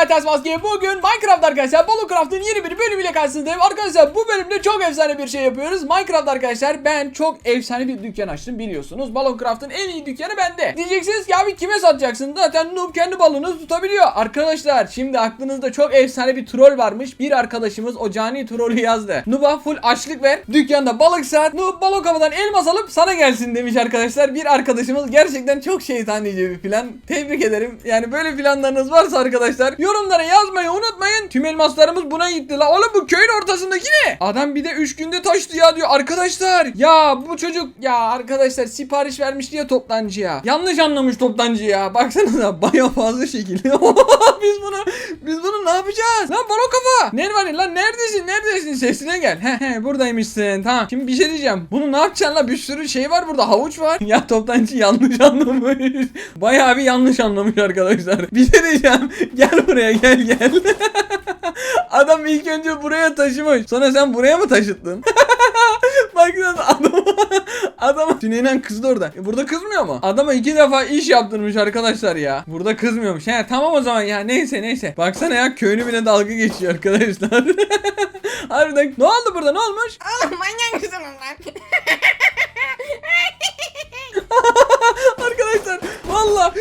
ben Ters. Bugün Minecraft arkadaşlar Balocraft'ın yeni bir bölümüyle karşınızdayım. Arkadaşlar bu bölümde çok efsane bir şey yapıyoruz. Minecraft arkadaşlar ben çok efsane bir dükkan açtım biliyorsunuz. Balocraft'ın en iyi dükkanı bende. Diyeceksiniz ki abi kime satacaksın? Zaten Noob kendi balığını tutabiliyor. Arkadaşlar şimdi aklınızda çok efsane bir troll varmış. Bir arkadaşımız o cani trollü yazdı. Noob'a full açlık ver. Dükkanda balık sat. Noob balok havadan elmas alıp sana gelsin demiş arkadaşlar. Bir arkadaşımız gerçekten çok şeytanice bir plan. Tebrik ederim. Yani böyle planlarınız varsa arkadaşlar yorumlara yazmayı unutmayın. Tüm elmaslarımız buna gitti la. Oğlum bu köyün ortasındaki ne? Adam bir de 3 günde taştı ya diyor. Arkadaşlar ya bu çocuk ya arkadaşlar sipariş vermişti ya toptancıya. Yanlış anlamış toptancı ya. Baksanıza baya fazla şekilde. biz bunu biz bunu ne yapacağız? Lan balo kafa. Nerede lan neredesin? Neredesin? Sesine gel. He he buradaymışsın. Tamam. Şimdi bir şey diyeceğim. Bunu ne yapacaksın la? Bir sürü şey var burada. Havuç var. ya toptancı yanlış anlamış. Bayağı bir yanlış anlamış arkadaşlar. Bir şey diyeceğim. Gel buraya gel gel. Adam ilk önce buraya taşımış. Sonra sen buraya mı taşıttın? Baksana adam adam Tüneynen kızdı orada. E, burada kızmıyor mu? Adama iki defa iş yaptırmış arkadaşlar ya. Burada kızmıyormuş. He tamam o zaman ya neyse neyse. Baksana ya köylü bile dalga geçiyor arkadaşlar. Harbiden ne oldu burada ne olmuş? Oğlum manyak mısın lan? Arkadaşlar valla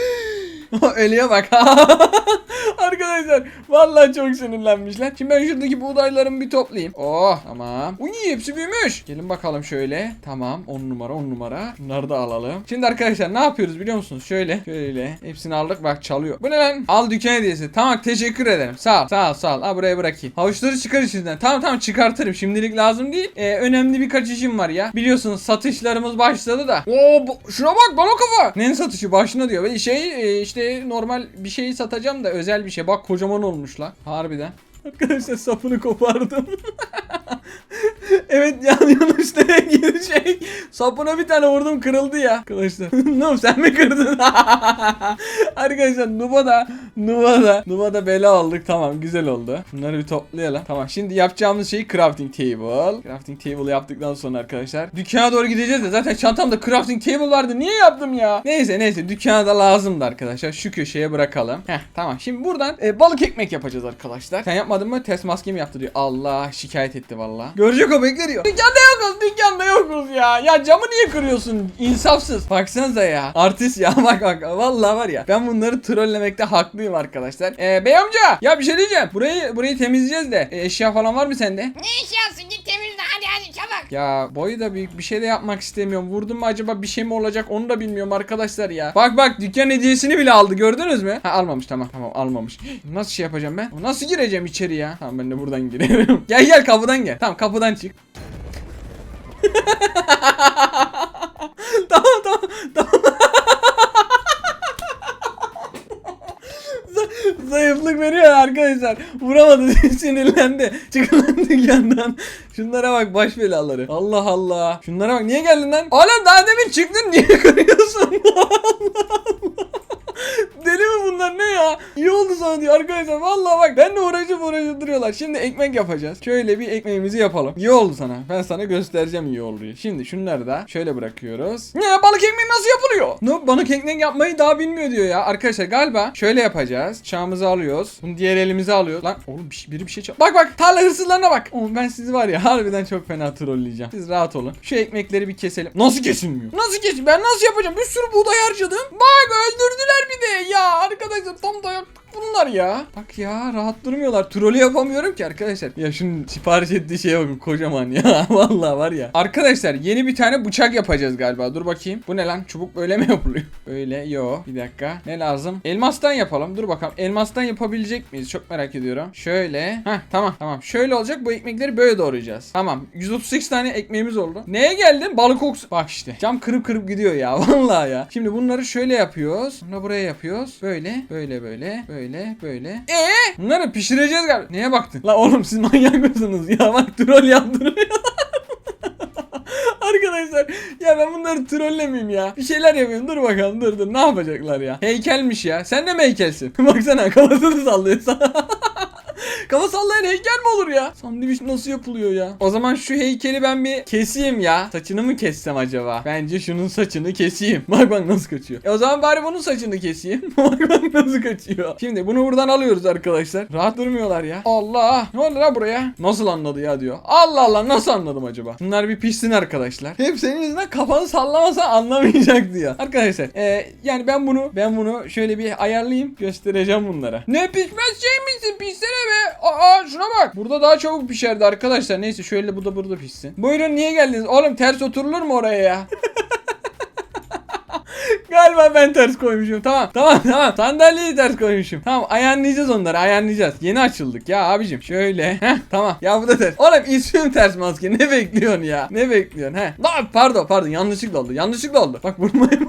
Ölüye bak. Arkadaşlar vallahi çok sinirlenmişler. Şimdi ben şuradaki buğdaylarımı bir toplayayım. Oh tamam. Uy hepsi büyümüş. Gelin bakalım şöyle. Tamam 10 numara 10 numara. Bunları da alalım. Şimdi arkadaşlar ne yapıyoruz biliyor musunuz? Şöyle şöyle. Hepsini aldık bak çalıyor. Bu ne lan? Al dükkan hediyesi. Tamam teşekkür ederim. Sağ ol sağ ol sağ ol. Ha buraya bırakayım. Havuçları çıkar içinden. Tamam tamam çıkartırım. Şimdilik lazım değil. Ee, önemli birkaç işim var ya. Biliyorsunuz satışlarımız başladı da. Oo bu, şuna bak balo kafa. Neyin satışı başına diyor. Şey e, işte normal bir şeyi satacağım da özel bir şey. Bak kocaman olmuş lan. Harbiden. Arkadaşlar sapını kopardım. evet yan yanlış nereye girecek? Sapına bir tane vurdum kırıldı ya. Arkadaşlar. Noob sen mi kırdın? Arkadaşlar Nuba da Nuba da Nuba da bela aldık. Tamam güzel oldu. Bunları bir toplayalım. Tamam şimdi yapacağımız şey crafting table. Crafting table yaptıktan sonra arkadaşlar dükkana doğru gideceğiz de zaten çantamda crafting table vardı. Niye yaptım ya? Neyse neyse dükkana da lazımdı arkadaşlar. Şu köşeye bırakalım. Heh tamam. Şimdi buradan e, balık ekmek yapacağız arkadaşlar. Sen yapmadın mı? Test maskemi yaptı diyor. Allah şikayet etti valla. Görecek bekliyor. Dükkanda yokuz. Dükkanda yokuz ya. Ya camı niye kırıyorsun? İnsafsız. Baksanıza ya. Artist ya. Bak bak. Vallahi var ya. Ben bunları trollemekte haklıyım arkadaşlar. Ee, bey amca. Ya bir şey diyeceğim. Burayı burayı temizleyeceğiz de. E, eşya falan var mı sende? ne eşyası hadi çabuk. Ya boyu da büyük bir şey de yapmak istemiyorum. Vurdum mu acaba bir şey mi olacak onu da bilmiyorum arkadaşlar ya. Bak bak dükkan hediyesini bile aldı gördünüz mü? Ha almamış tamam tamam almamış. Nasıl şey yapacağım ben? Nasıl gireceğim içeri ya? Tamam ben de buradan girerim. gel gel kapıdan gel. Tamam kapıdan çık. tamam tamam tamam. Zayıflık veriyor arkadaşlar. Vuramadı sinirlendi. Çıkın dükkandan. Şunlara bak baş belaları. Allah Allah. Şunlara bak niye geldin lan? Oğlum daha demin çıktın niye kırıyorsun? Allah Allah. Bunlar ne ya? İyi oldu sana diyor arkadaşlar. Vallahi bak ben de uğraşıp uğraşıp duruyorlar. Şimdi ekmek yapacağız. Şöyle bir ekmeğimizi yapalım. İyi oldu sana. Ben sana göstereceğim iyi olduğu. Şimdi şunları da şöyle bırakıyoruz. Ne balık ekmeği nasıl yapılıyor? No balık ekmek yapmayı daha bilmiyor diyor ya. Arkadaşlar galiba şöyle yapacağız. Çağımızı alıyoruz. Bunu diğer elimize alıyoruz. Lan oğlum bir- biri bir şey çal. Bak bak tarla hırsızlarına bak. Oğlum ben sizi var ya harbiden çok fena trolleyeceğim. Siz rahat olun. Şu ekmekleri bir keselim. Nasıl kesilmiyor? Nasıl kesin? Ben nasıl yapacağım? Bir sürü buğday harcadım. Bak öldürdüler bir de. Ya arkadaşlar tam da yaptık bunlar ya. Bak ya rahat durmuyorlar. Trolü yapamıyorum ki arkadaşlar. Ya şunun sipariş ettiği şeye bakın kocaman ya. Vallahi var ya. Arkadaşlar yeni bir tane bıçak yapacağız galiba. Dur bakayım. Bu ne lan? Çubuk böyle mi yapılıyor? Böyle yo. Bir dakika. Ne lazım? Elmastan yapalım. Dur bakalım. Elmastan yapabilecek miyiz? Çok merak ediyorum. Şöyle. Heh tamam tamam. Şöyle olacak. Bu ekmekleri böyle doğrayacağız. Tamam. 138 tane ekmeğimiz oldu. Neye geldin? Balık kokusu. Bak işte. Cam kırıp kırıp gidiyor ya. Vallahi ya. Şimdi bunları şöyle yapıyoruz. Bunu buraya yapıyoruz. Böyle. Böyle böyle. Böyle. Böyle. Ee? Bunları pişireceğiz galiba. Neye baktın? La oğlum siz manyak mısınız ya? Bak troll yaptırıyor. Arkadaşlar ya ben bunları trollemeyeyim ya. Bir şeyler yapıyorum. Dur bakalım dur dur. Ne yapacaklar ya? Heykelmiş ya. Sen de mi heykelsin? Baksana kafasını sallıyor. Kafa sallayan heykel mi olur ya? Sandviç nasıl yapılıyor ya? O zaman şu heykeli ben bir keseyim ya. Saçını mı kessem acaba? Bence şunun saçını keseyim. Bak bak nasıl kaçıyor. E o zaman bari bunun saçını keseyim. bak bak nasıl kaçıyor. Şimdi bunu buradan alıyoruz arkadaşlar. Rahat durmuyorlar ya. Allah. Ne oldu la buraya? Nasıl anladı ya diyor. Allah Allah nasıl anladım acaba? Bunlar bir pişsin arkadaşlar. Hep senin yüzünden kafanı sallamasa anlamayacak diyor. Arkadaşlar e, yani ben bunu ben bunu şöyle bir ayarlayayım göstereceğim bunlara. Ne pişmez şey misin? Pişsene be. Aa şuna bak. Burada daha çabuk pişerdi arkadaşlar. Neyse şöyle bu da burada pişsin. Buyurun niye geldiniz? Oğlum ters oturulur mu oraya ya? Galiba ben ters koymuşum. Tamam tamam tamam. Sandalyeyi ters koymuşum. Tamam ayarlayacağız onları ayarlayacağız. Yeni açıldık ya abicim. Şöyle. Heh tamam. Ya bu da ters. Oğlum ismim ters maske. Ne bekliyorsun ya? Ne bekliyorsun? He. Lan pardon pardon yanlışlıkla oldu. Yanlışlıkla oldu. Bak vurmayın.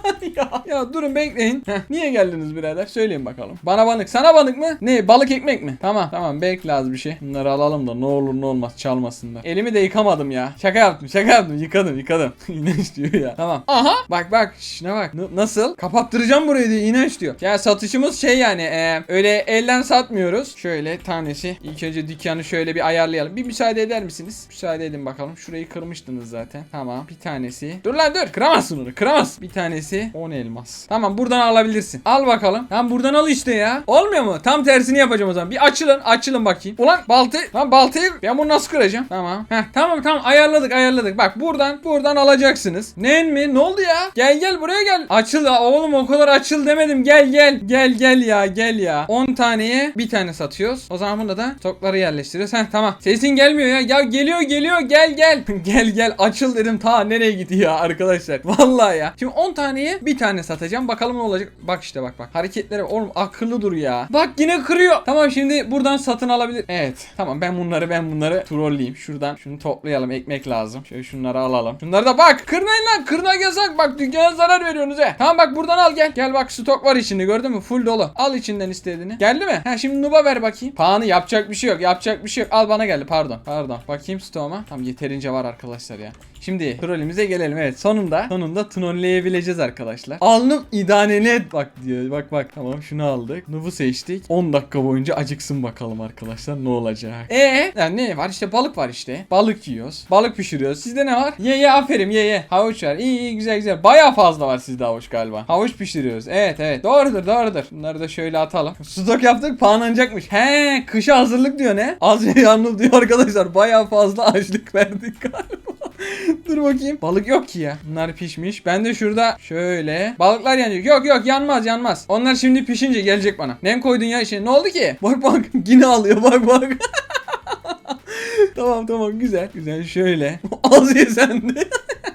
ya, ya durun bekleyin. Heh, niye geldiniz birader? Söyleyin bakalım. Bana banık. Sana banık mı? Ne? Balık ekmek mi? Tamam tamam bekle az bir şey. Bunları alalım da ne olur ne olmaz çalmasınlar. Elimi de yıkamadım ya. Şaka yaptım şaka yaptım. Yıkadım yıkadım. İğrenç diyor ya. Tamam. Aha. Bak bak. Şuna bak. N- nasıl? Kapattıracağım burayı diyor. İğrenç diyor. Ya satışımız şey yani. e, öyle elden satmıyoruz. Şöyle tanesi. İlk önce dükkanı şöyle bir ayarlayalım. Bir müsaade eder misiniz? Müsaade edin bakalım. Şurayı kırmıştınız zaten. Tamam. Bir tanesi. Dur lan dur. Kıramazsın onu. Kıramaz. Bir tanesi 10 elmas. Tamam buradan alabilirsin. Al bakalım. Tamam buradan al işte ya. Olmuyor mu? Tam tersini yapacağım o zaman. Bir açılın. Açılın bakayım. Ulan baltı. Lan baltayı ben bunu nasıl kıracağım? Tamam. Heh, tamam tamam ayarladık ayarladık. Bak buradan buradan alacaksınız. Ne mi? Ne oldu ya? Gel gel buraya gel. Açıl ya. Oğlum o kadar açıl demedim. Gel gel. Gel gel ya gel ya. 10 taneye bir tane satıyoruz. O zaman bunda da stokları yerleştiriyoruz. Heh tamam. Sesin gelmiyor ya. Ya geliyor geliyor. Gel gel. gel gel. Açıl dedim. Ta nereye gidiyor arkadaşlar. Vallahi ya. Şimdi 10 taneye bir tane satacağım. Bakalım ne olacak. Bak işte bak bak. Hareketlere oğlum akıllı dur ya. Bak yine kırıyor. Tamam şimdi buradan satın alabilir. Evet. Tamam ben bunları ben bunları trolleyeyim. Şuradan şunu toplayalım. Ekmek lazım. Şöyle şunları alalım. Şunları da bak. Kırmayın lan. Kırnak yasak. Bak dükkana zarar veriyorsunuz he. Tamam bak buradan al gel. Gel bak stok var içinde gördün mü? Full dolu. Al içinden istediğini. Geldi mi? Ha şimdi Nuba ver bakayım. Pahanı yapacak bir şey yok. Yapacak bir şey yok. Al bana geldi pardon. Pardon. Bakayım stoğuma. Tam yeterince var arkadaşlar ya. Şimdi trolümüze gelelim. Evet sonunda sonunda trolleyebileceğiz arkadaşlar. Alnım idanene bak diyor. Bak bak tamam şunu aldık. Nubu seçtik. 10 dakika boyunca acıksın bakalım arkadaşlar ne olacak. E yani ne var işte balık var işte. Balık yiyoruz. Balık pişiriyoruz. Sizde ne var? Ye ye aferin ye ye. Havuç var. İyi iyi güzel güzel. Baya fazla var sizde havuç galiba. Havuç pişiriyoruz. Evet evet. Doğrudur doğrudur. Bunları da şöyle atalım. Stok yaptık pahalanacakmış. He kışa hazırlık diyor ne? Az yanıl diyor arkadaşlar. Baya fazla açlık verdik galiba. Dur bakayım. Balık yok ki ya. Bunlar pişmiş. Ben de şurada şöyle. Balıklar yanıyor. Yok yok yanmaz yanmaz. Onlar şimdi pişince gelecek bana. Nem koydun ya içine. Ne oldu ki? Bak bak. Yine alıyor bak bak. tamam tamam güzel. Güzel şöyle. Az ye sen de.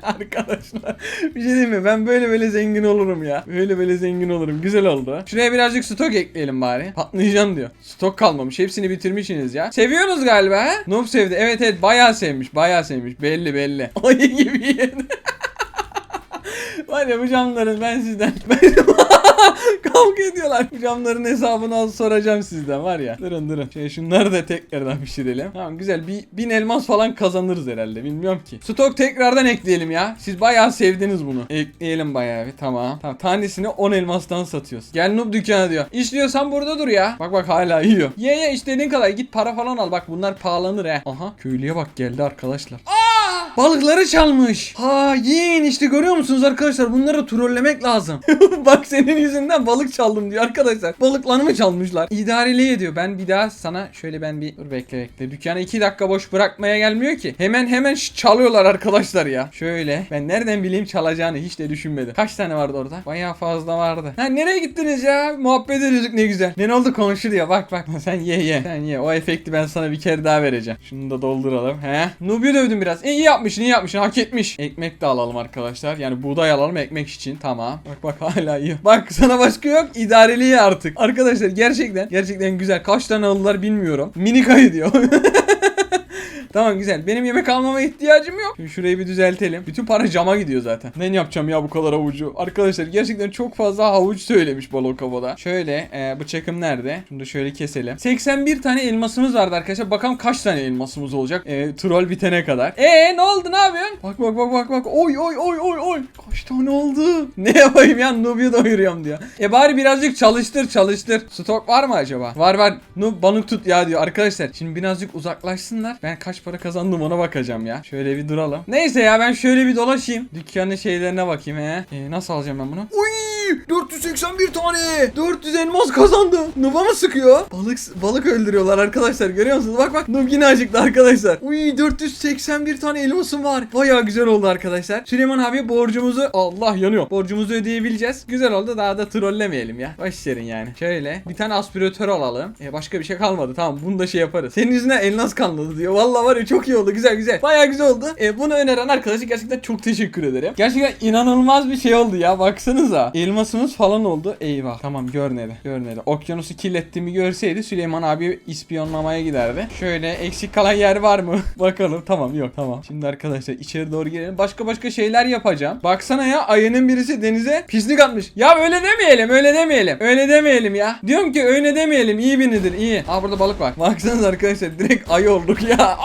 Arkadaşlar bir şey diyeyim mi? Ben böyle böyle zengin olurum ya. Böyle böyle zengin olurum. Güzel oldu. Şuraya birazcık stok ekleyelim bari. Patlayacağım diyor. Stok kalmamış. Hepsini bitirmişsiniz ya. Seviyorsunuz galiba ha? Noob sevdi. Evet evet bayağı sevmiş. Bayağı sevmiş. Belli belli. Ayı gibi yedi. Var ya bu camların ben sizden ben kavga ediyorlar. Camların hesabını az soracağım sizden var ya. Durun durun. Şey şunları da tekrardan pişirelim. Tamam güzel. Bir bin elmas falan kazanırız herhalde. Bilmiyorum ki. Stok tekrardan ekleyelim ya. Siz bayağı sevdiniz bunu. Ekleyelim bayağı bir. Tamam. Tamam. Tanesini 10 elmastan satıyoruz. Gel noob dükkana diyor. İstiyorsan burada dur ya. Bak bak hala yiyor. Ye ye istediğin kadar. Git para falan al. Bak bunlar pahalanır he. Aha köylüye bak geldi arkadaşlar. Balıkları çalmış. Ha yiyin işte görüyor musunuz arkadaşlar? Bunları trollemek lazım. Bak senin yüzünden balık çaldım diyor arkadaşlar. Balıklarımı çalmışlar. İdareli ediyor. Ben bir daha sana şöyle ben bir dur bekle bekle. Dükkanı 2 dakika boş bırakmaya gelmiyor ki. Hemen hemen çalıyorlar arkadaşlar ya. Şöyle ben nereden bileyim çalacağını hiç de düşünmedim. Kaç tane vardı orada? Bayağı fazla vardı. Ha nereye gittiniz ya? Muhabbet ediyorduk ne güzel. Ne oldu konuşur ya bak bak. Sen ye ye. Sen ye. O efekti ben sana bir kere daha vereceğim. Şunu da dolduralım. He. Nubi'yi dövdüm biraz. İyi yapmışsın iyi yapmışsın. Hak etmiş. Ekmek de alalım arkadaşlar. Yani buğday alalım ekmek için. Tamam. Bak bak hala iyi. Bak sana başka yok. İdareliği artık. Arkadaşlar gerçekten gerçekten güzel. Kaç tane aldılar bilmiyorum. Minik ayı diyor. Tamam güzel. Benim yemek almama ihtiyacım yok. Şimdi şurayı bir düzeltelim. Bütün para cama gidiyor zaten. Ne yapacağım ya bu kadar havucu? Arkadaşlar gerçekten çok fazla havuç söylemiş balon. Şöyle e, bıçakım nerede? Şunu da şöyle keselim. 81 tane elmasımız vardı arkadaşlar. Bakalım kaç tane elmasımız olacak? E, troll bitene kadar. E ne oldu ne yapıyorsun? Bak bak bak bak bak. Oy oy oy oy oy. Kaç tane oldu? Ne yapayım ya? Noob'yu doyuruyorum diyor. E bari birazcık çalıştır çalıştır. Stok var mı acaba? Var var. Noob balık tut ya diyor. Arkadaşlar şimdi birazcık uzaklaşsınlar. Ben kaç para kazandım ona bakacağım ya. Şöyle bir duralım. Neyse ya ben şöyle bir dolaşayım. Dükkanın şeylerine bakayım he. E, nasıl alacağım ben bunu? Uy! 481 tane. 400 elmas kazandım. Noob'a mı sıkıyor? Balık balık öldürüyorlar arkadaşlar. Görüyor musunuz? Bak bak Noob yine acıktı arkadaşlar. Uy 481 tane elmasım var. Baya güzel oldu arkadaşlar. Süleyman abi borcumuzu Allah yanıyor. Borcumuzu ödeyebileceğiz. Güzel oldu. Daha da trollemeyelim ya. Boş verin yani. Şöyle bir tane aspiratör alalım. E, başka bir şey kalmadı. Tamam bunu da şey yaparız. Senin yüzünden elmas kalmadı diyor. Vallahi var ya çok iyi oldu. Güzel güzel. Baya güzel oldu. E, bunu öneren arkadaşa gerçekten çok teşekkür ederim. Gerçekten inanılmaz bir şey oldu ya. Baksanıza. Elmasımız falan oldu. Eyvah. Tamam görmedi. Görmedi. Okyanusu kirlettiğimi görseydi Süleyman abi ispiyonlamaya giderdi. Şöyle eksik kalan yer var mı? Bakalım. Tamam yok. Tamam. Şimdi arkadaşlar içeri doğru girelim. Başka başka şeyler yapacağım. Baksana ya ayının birisi denize pislik atmış. Ya öyle demeyelim. Öyle demeyelim. Öyle demeyelim ya. Diyorum ki öyle demeyelim. İyi biridir. iyi. Aa burada balık var. Baksanıza arkadaşlar direkt ayı olduk ya.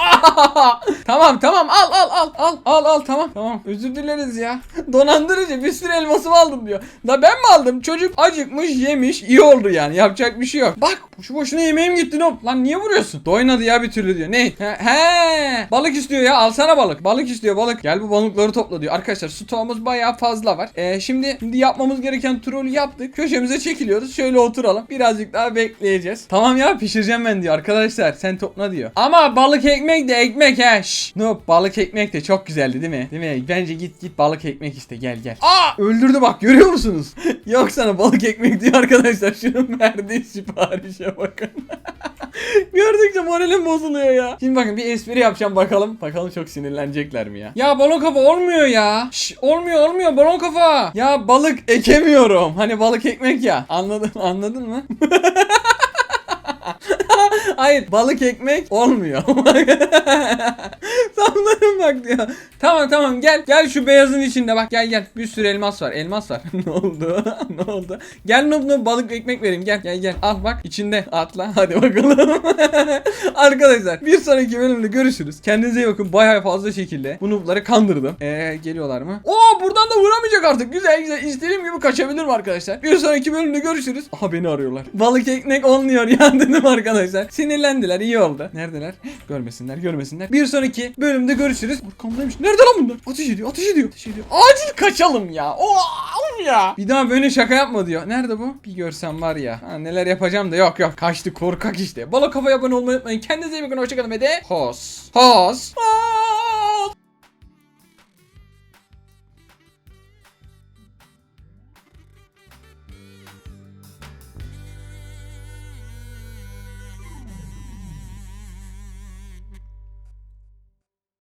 tamam tamam al al al al al al tamam tamam özür dileriz ya. Donandırıcı bir sürü elmasımı aldım diyor. Da ben mi aldım? Çocuk acıkmış yemiş iyi oldu yani yapacak bir şey yok. Bak boşu boşuna yemeğim gitti hop. Lan niye vuruyorsun? Doymadı ya bir türlü diyor. Ne? He, he. balık istiyor ya alsana balık. Balık istiyor balık. Gel bu balıkları topla diyor. Arkadaşlar stoğumuz bayağı fazla var. Ee, şimdi, şimdi yapmamız gereken trolü yaptık. Köşemize çekiliyoruz. Şöyle oturalım. Birazcık daha bekleyeceğiz. Tamam ya pişireceğim ben diyor. Arkadaşlar sen topla diyor. Ama balık ekmek de ekmek he. Şşş. No balık ekmek de çok güzeldi değil mi? Değil mi? Bence git git balık ekmek iste gel gel. Aa öldürdü bak görüyor musunuz? Yok sana balık ekmek diyor arkadaşlar. Şunun verdiği siparişe bakın. Gördükçe moralim bozuluyor ya. Şimdi bakın bir espri yapacağım bakalım. Bakalım çok sinirlenecekler mi ya? Ya balon kafa olmuyor ya. Şş, olmuyor olmuyor balon kafa. Ya balık ekemiyorum. Hani balık ekmek ya. Anladın anladın mı? Hayır balık ekmek olmuyor. Sanırım bak diyor. Tamam tamam gel gel şu beyazın içinde bak gel gel bir sürü elmas var elmas var. ne oldu? ne oldu? Gel noob noob balık ekmek vereyim gel gel gel al bak içinde atla hadi bakalım. Arkadaşlar bir sonraki bölümde görüşürüz. Kendinize iyi bakın bayağı fazla şekilde bu noobları kandırdım. Eee geliyorlar mı? Oo buradan da vuramayacak artık güzel güzel istediğim gibi kaçabilirim arkadaşlar. Bir sonraki bölümde görüşürüz. Aha beni arıyorlar. Balık ekmek olmuyor ya dedim arkadaşlar. Sinirlendiler iyi oldu. Neredeler? Görmesinler görmesinler. Bir sonraki bölümde görüşürüz. Arkamdaymış. Nerede lan bunlar? Ateş ediyor ateş ediyor. Ateş ediyor. Acil kaçalım ya. Oo ya. Bir daha böyle şaka yapma diyor. Nerede bu? Bir görsem var ya. Ha, neler yapacağım da yok yok. Kaçtı korkak işte. Balık kafa abone olmayı unutmayın. Kendinize iyi bakın. Hoşçakalın ve de hos. Hos. Hos.